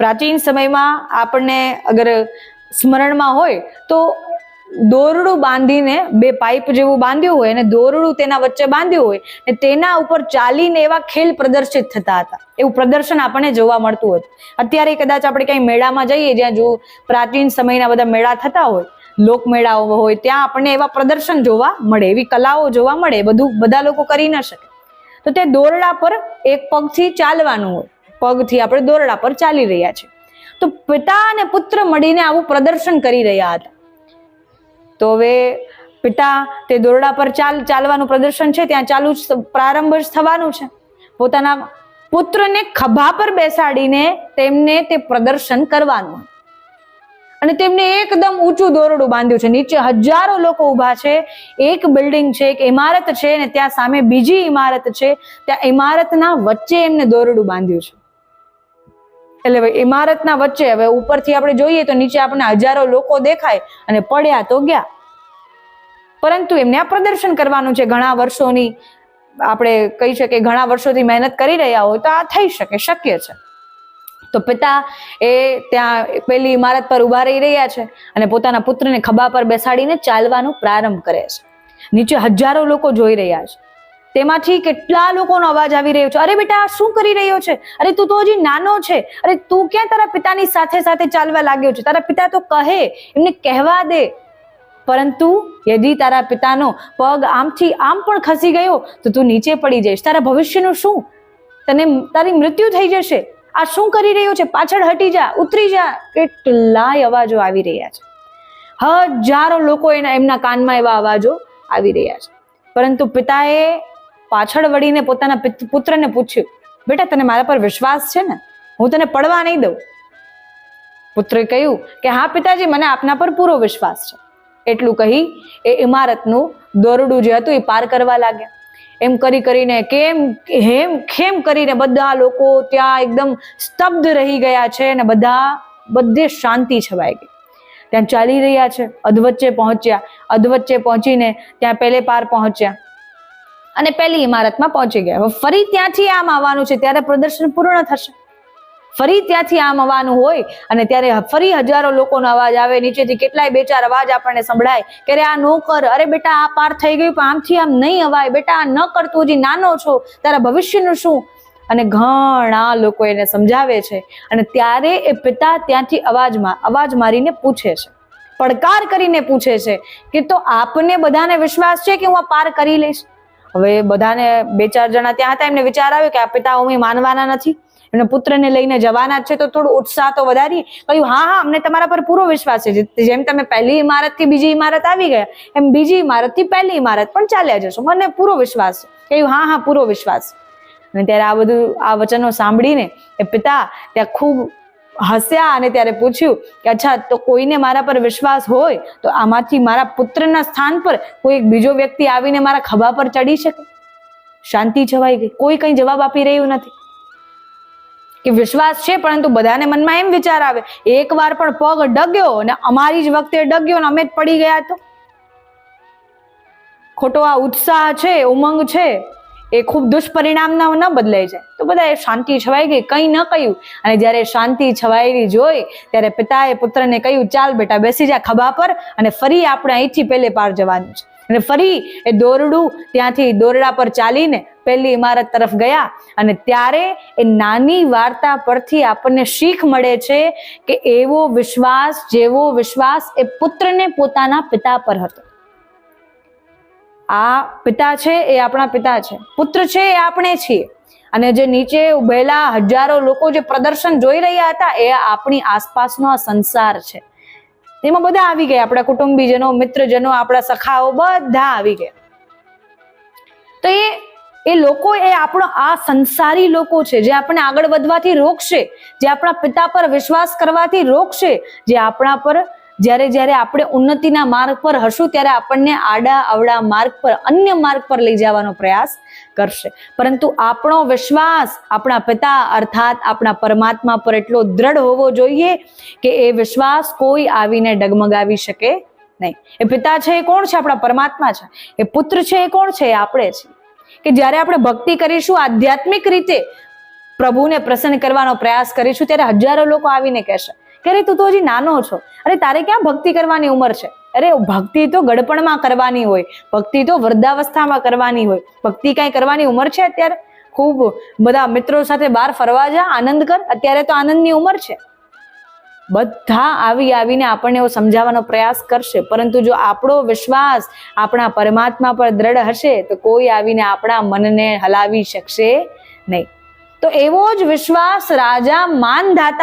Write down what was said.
પ્રાચીન સમયમાં આપણને અગર સ્મરણમાં હોય તો દોરડું બાંધીને બે પાઇપ જેવું બાંધ્યું હોય અને દોરડું તેના વચ્ચે બાંધ્યું હોય ને તેના ઉપર ચાલીને એવા ખેલ પ્રદર્શિત થતા હતા. એવું પ્રદર્શન આપણને જોવા મળતું હતું. અત્યારે કદાચ આપણે ક્યાંય મેળામાં જઈએ, જ્યાં જો પ્રાચીન સમયના બધા મેળા થતા હોય, લોકમેળાઓ હોય, ત્યાં આપણને એવા પ્રદર્શન જોવા મળે, એવી કલાઓ જોવા મળે, બધું બધા લોકો કરી ન શકે. તો તે દોરડા પર એક પગથી ચાલવાનું હોય. પગથી આપણે દોરડા પર ચાલી રહ્યા છે તો પિતા અને પુત્ર મળીને આવું પ્રદર્શન કરી રહ્યા હતા. તો હવે પિતા તે દોરડા પર ચાલ, ચાલવાનું પ્રદર્શન છે, ત્યાં ચાલુ પ્રારંભ જ થવાનું છે. પોતાના પુત્રને ખભા પર બેસાડીને તેમને તે પ્રદર્શન કરવાનું. અને તેમને એકદમ ઊંચું દોરડું બાંધ્યું છે. નીચે હજારો લોકો ઊભા છે. એક બિલ્ડિંગ છે, એક ઇમારત છે અને ત્યાં સામે બીજી ઇમારત છે. ત્યાં ઇમારતના વચ્ચે એમને દોરડું બાંધ્યું છે. એટલે ઇમારતના વચ્ચે હવે ઉપરથી આપણે જોઈએ તો નીચે આપણને હજારો લોકો દેખાય અને પડ્યા તો ગયા. પરંતુ એમને આ પ્રદર્શન કરવાનું છે. ઘણા વર્ષોની આપણે કહી શકીએ, ઘણા વર્ષોથી મહેનત કરી રહ્યા હોય તો આ થઈ શકે, શક્ય છે. તો પિતા એ ત્યાં પેલી ઇમારત પર ઊભા રહી રહ્યા છે અને પોતાના પુત્રને ખભા પર બેસાડીને ચાલવાનું પ્રારંભ કરે છે. નીચે હજારો લોકો જોઈ રહ્યા છે. તેમાંથી કેટલા લોકોનો અવાજ આવી રહ્યો છે? અરે બેટા, આ શું કરી રહ્યો છે? અરે તું તો હજી નાનો છે. અરે તું ક્યાં તારા પિતાની સાથે સાથે ચાલવા લાગ્યો છે? તારા પિતા તો કહે, એમને કહેવા દે. પરંતુ યદી તારા પિતાનો પગ આમથી આમ પણ ખસી ગયો, તો તું નીચે પડી જઈશ. તારા ભવિષ્યનું શું? તને તારી મૃત્યુ થઈ જશે. આ શું કરી રહ્યો છે? પાછળ હટી જા, ઉતરી જા. કેટલાય અવાજો આવી રહ્યા છે. હજારો લોકો એના, એમના કાનમાં એવા અવાજો આવી રહ્યા છે. પરંતુ પિતાએ પાછળ વળીને પોતાના પુત્રને પૂછ્યું, બેટા, તને મારા પર વિશ્વાસ છે ને? હું તને પડવા નહીં દઉં. પુત્રે કહ્યું કે, હા, પિતાજી, મને આપના પર પૂરો વિશ્વાસ છે. એટલું કહી એ ઇમારતનું દોરડું જે હતું એ પાર કરવા લાગ્યા. એમ કરી કરીને કેમ, હેમ, ખેમ કરીને બધા લોકો ત્યાં એકદમ સ્તબ્ધ રહી ગયા છે અને બધા, બધે શાંતિ છવાઈ ગઈ. ત્યાં ચાલી રહ્યા છે, અધવચ્ચે પહોંચ્યા. અધવચ્ચે પહોંચીને ત્યાં પહેલે પાર પહોંચ્યા. અને પહેલી ઇમારતમાં પહોંચી ગયા. હવે ફરી ત્યાંથી આમ આવવાનું છે, ત્યારે પ્રદર્શન પૂર્ણ થશે. ફરી ત્યાંથી આમ આવવાનું હોય અને ત્યારે ફરી હજારો લોકોનો અવાજ આવે, નીચેથી કેટલાય બે ચાર અવાજ આપણને સંભળાય કે અરે આ નો કર અરે બેટા આ પાર થઈ ગયું, પણ આમથી આમ નહીં અવાય. બેટા આ ન કરતું હજી નાનો છો, તારા ભવિષ્યનું શું? અને ઘણા લોકો એને સમજાવે છે અને ત્યારે એ પિતા ત્યાંથી અવાજમાં, અવાજ મારીને પૂછે છે. પડકાર કરીને પૂછે છે કે તો આપને બધાને વિશ્વાસ છે કે હું આ પાર કરી લઈશ? હવે બધાને બે ચાર જણા ત્યાં હતા, એમને વિચાર આવ્યો કે આ પિતા અમે માનવાના નથી. એમના પુત્રને લઈને જવાના છે, તો થોડું ઉત્સાહ તો વધારી કહ્યું, હા હા, અમને તમારા પર પૂરો વિશ્વાસ છે. જેમ તમે પહેલી ઇમારતથી બીજી ઇમારત આવી ગયા, એમ બીજી ઇમારતથી પહેલી ઇમારત પણ ચાલ્યા જશો. મને પૂરો વિશ્વાસ કહ્યું, હા હા, પૂરો વિશ્વાસ અને ત્યારે આ બધું, આ વચનો સાંભળીને એ પિતા, ત્યાં ખૂબ હસ્યા અને ત્યારે પૂછ્યું કે અચ્છા, તો કોઈને મારા પર વિશ્વાસ હોય, તો આમાંથી મારા પુત્રના સ્થાન પર કોઈ એક બીજો વ્યક્તિ આવીને મારા ખભા પર ચડી શકે? શાંતિ છવાઈ ગઈ. કોઈ કંઈ જવાબ આપી રહ્યું નથી. કે વિશ્વાસ છે, પરંતુ બધાને મનમાં એમ વિચાર આવે, એકવાર પણ પગ ડગ્યો અને અમારી જ વખતે ડગ્યો ને અમે જ પડી ગયા તો? ખોટો આ ઉત્સાહ છે, ઉમંગ છે. એ ખૂબ દુષ્પરિણામના ન બદલાઈ જાય. તો બધા એ શાંતિ છવાઈ ગઈ, કંઈ ન કહ્યું. અને જ્યારે શાંતિ છવાયેલી જોઈ, ત્યારે પિતાએ પુત્રને કહ્યું, ચાલ બેટા, બેસી જા ખભા પર અને ફરી આપણે અહીંથી પહેલે પાર જવાનું છે. અને ફરી એ દોરડું ત્યાંથી દોરડા પર ચાલીને પહેલી ઇમારત તરફ ગયા. અને ત્યારે એ નાની વાર્તા પરથી આપણને શીખ મળે છે કે એવો વિશ્વાસ, જેવો વિશ્વાસ એ પુત્રને પોતાના પિતા પર હતો. આ પિતા છે, એ આપણા પિતા છે. પુત્ર છે, એ આપણે છીએ. અને જે નીચે ઉભેલા હજારો લોકો જે પ્રદર્શન જોઈ રહ્યા હતા, એ આપણી આસપાસનો આ સંસાર છે. એમાં બધા આવી ગયા. આપણા કુટુંબીજનો, મિત્રજનો, આપણા સખાઓ બધા આવી ગયા. તો એ એ લોકો, એ આપણો આ સંસારી લોકો છે, જે આપણે આગળ વધવાથી રોકશે, જે આપણા પિતા પર વિશ્વાસ કરવાથી રોકશે, જે આપણા પર જ્યારે જ્યારે આપણે ઉન્નતિના માર્ગ પર હશું ત્યારે આપણને આડા અવડા માર્ગ પર, અન્ય માર્ગ પર લઈ જવાનો પ્રયાસ કરશે. પરંતુ આપણો વિશ્વાસ આપણા પિતા અર્થાત આપણા પરમાત્મા પર એટલો દ્રઢ હોવો જોઈએ કે એ વિશ્વાસ કોઈ આવીને ડગમગાવી શકે નહીં. એ પિતા છે એ કોણ છે? આપણા પરમાત્મા છે. એ પુત્ર છે એ કોણ છે? એ આપણે છીએ કે જ્યારે આપણે ભક્તિ કરીશું, આધ્યાત્મિક રીતે પ્રભુને પ્રસન્ન કરવાનો પ્રયાસ કરીશું, ત્યારે હજારો લોકો આવીને કહેશે કે અરે તું તો હજી નાનો છો. અરે તારે ક્યાં ભક્તિ કરવાની ઉંમર છે? અરે ભક્તિ તો ગડપણમાં કરવાની હોય. ભક્તિ તો વૃદ્ધાવસ્થામાં કરવાની હોય. ભક્તિ કાંઈ કરવાની ઉંમર છે અત્યારે? ખૂબ બધા મિત્રો સાથે બહાર ફરવા જા, આનંદ કર. અત્યારે તો આનંદની ઉંમર છે. બધા આવી આવીને આપણને એવો સમજાવવાનો પ્રયાસ કરશે. પરંતુ જો આપણો વિશ્વાસ આપણા પરમાત્મા પર દ્રઢ હશે, તો કોઈ આવીને આપણા મનને હલાવી શકશે નહીં. તો એવો જ વિશ્વાસ રાજા માનધાતા